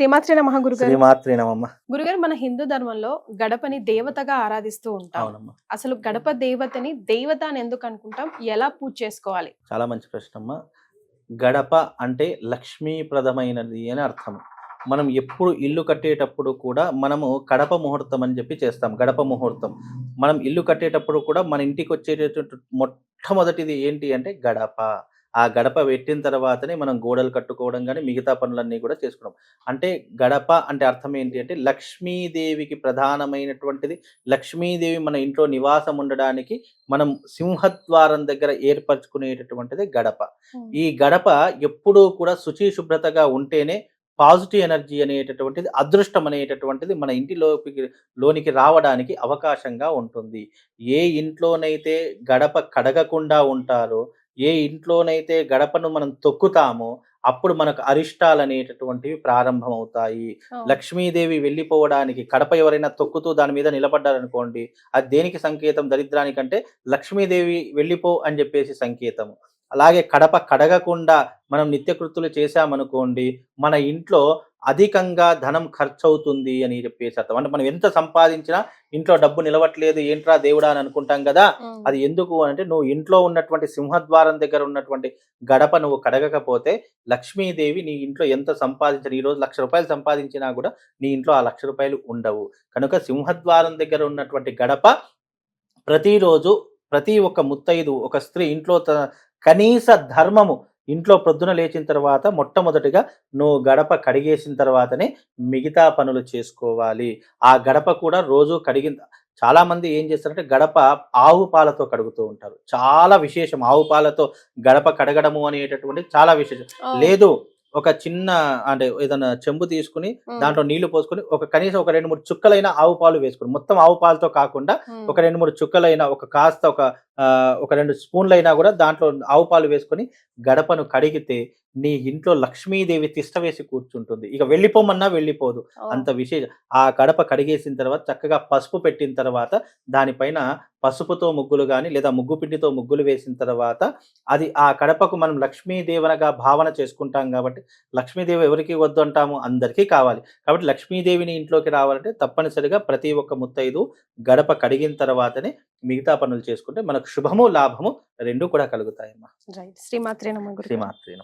శ్రీమాత్రి నమః గురుగారు. శ్రీమాత్రి నమమ్మ గురుగారు మన హిందూ ధర్మంలో గడపని దేవతగా ఆరాధిస్తూ ఉంటాం. అసలు గడప దేవతని దేవత అని ఎందుకు అనుకుంటాం? ఎలా పూజ చేసుకోవాలి? చాలా మంచి ప్రశ్న అమ్మా గడప అంటే లక్ష్మీప్రదమైనది అని అర్థం. మనం ఎప్పుడు ఇల్లు కట్టేటప్పుడు కూడా మనము కడప ముహూర్తం అని చెప్పి చేస్తాం. గడప ముహూర్తం. మనం ఇల్లు కట్టేటప్పుడు కూడా మన ఇంటికి వచ్చేటటువంటి మొట్టమొదటిది ఏంటి అంటే గడప. ఆ గడప పెట్టిన తర్వాతనే మనం గోడలు కట్టుకోవడం కానీ మిగతా పనులన్నీ కూడా చేసుకున్నాం. అంటే గడప అంటే అర్థం ఏంటి అంటే లక్ష్మీదేవికి ప్రధానమైనటువంటిది. లక్ష్మీదేవి మన ఇంట్లో నివాసం ఉండడానికి మనం సింహద్వారం దగ్గర ఏర్పరచుకునేటటువంటిది గడప. ఈ గడప ఎప్పుడూ కూడా శుచి శుభ్రతగా ఉంటేనే పాజిటివ్ ఎనర్జీ అనేటటువంటిది అదృష్టం అనేటటువంటిది మన ఇంటిలోకి లోనికి రావడానికి అవకాశంగా ఉంటుంది. ఏ ఇంట్లోనైతే గడప కడగకుండా ఉంటారో ఏ ఇంట్లోనైతే గడపను మనం తొక్కుతామో అప్పుడు మనకు అరిష్టాలు అనేటటువంటివి ప్రారంభమవుతాయి లక్ష్మీదేవి వెళ్ళిపోవడానికి కడప ఎవరైనా తొక్కుతూ దాని మీద నిలబడ్డారనుకోండి అది దేనికి సంకేతం? దరిద్రానికంటే లక్ష్మీదేవి వెళ్ళిపో అని చెప్పేసి సంకేతము. అలాగే కడప కడగకుండా మనం నిత్యకృతులు చేశామనుకోండి మన ఇంట్లో అధికంగా ధనం ఖర్చు అవుతుంది అని చెప్పేసి అర్థం. అంటే మనం ఎంత సంపాదించినా ఇంట్లో డబ్బు నిలవట్లేదు ఏంట్రా దేవుడా అని అనుకుంటాం కదా. అది ఎందుకు అంటే నువ్వు ఇంట్లో ఉన్నటువంటి సింహద్వారం దగ్గర ఉన్నటువంటి గడప నువ్వు కడగకపోతే లక్ష్మీదేవి నీ ఇంట్లో ఎంత సంపాదించిన ఈ రోజు లక్ష రూపాయలు సంపాదించినా కూడా నీ ఇంట్లో ఆ లక్ష రూపాయలు ఉండవు. కనుక సింహద్వారం దగ్గర ఉన్నటువంటి గడప ప్రతిరోజు ప్రతి ఒక్క ముత్తైదు ఒక స్త్రీ ఇంట్లో కనీస ధర్మము ఇంట్లో ప్రొద్దున లేచిన తర్వాత మొట్టమొదటిగా నువ్వు గడప కడిగేసిన తర్వాతనే మిగతా పనులు చేసుకోవాలి. ఆ గడప కూడా రోజు కడిగిన చాలా మంది ఏం చేస్తారంటే గడప ఆవు పాలతో కడుగుతూ ఉంటారు. చాలా విశేషం. ఆవు పాలతో గడప కడగడము అనేటటువంటి చాలా విశేషం. లేదు ఒక చిన్న అంటే ఏదైనా చెంబు తీసుకుని దాంట్లో నీళ్ళు పోసుకొని ఒక కనీసం ఒక రెండు మూడు చుక్కలైన ఆవు పాలు వేసుకుని మొత్తం ఆవు పాలతో కాకుండా ఒక రెండు మూడు చుక్కలైన ఒక కాస్త ఒక ఒక రెండు స్పూన్లు అయినా కూడా దాంట్లో ఆవు పాలు వేసుకొని గడపను కడిగితే నీ ఇంట్లో లక్ష్మీదేవి తిష్ట వేసి కూర్చుంటుంది. ఇక వెళ్ళిపోమన్నా వెళ్ళిపోదు. అంత విశేష ఆ గడప కడిగేసిన తర్వాత చక్కగా పసుపు పెట్టిన తర్వాత దానిపైన పసుపుతో ముగ్గులు కానీ లేదా ముగ్గు పిండితో ముగ్గులు వేసిన తర్వాత అది ఆ గడపకు మనం లక్ష్మీదేవనగా భావన చేసుకుంటాం కాబట్టి లక్ష్మీదేవి ఎవరికి వద్దు అంటాము? అందరికీ కావాలి. కాబట్టి లక్ష్మీదేవిని ఇంట్లోకి రావాలంటే తప్పనిసరిగా ప్రతి ఒక్క ముత్తైదు గడప కడిగిన తర్వాతనే మిగతా పనులు చేసుకుంటే మనకు శుభము లాభము రెండు కూడా కలుగుతాయమ్మా. శ్రీమాత్రి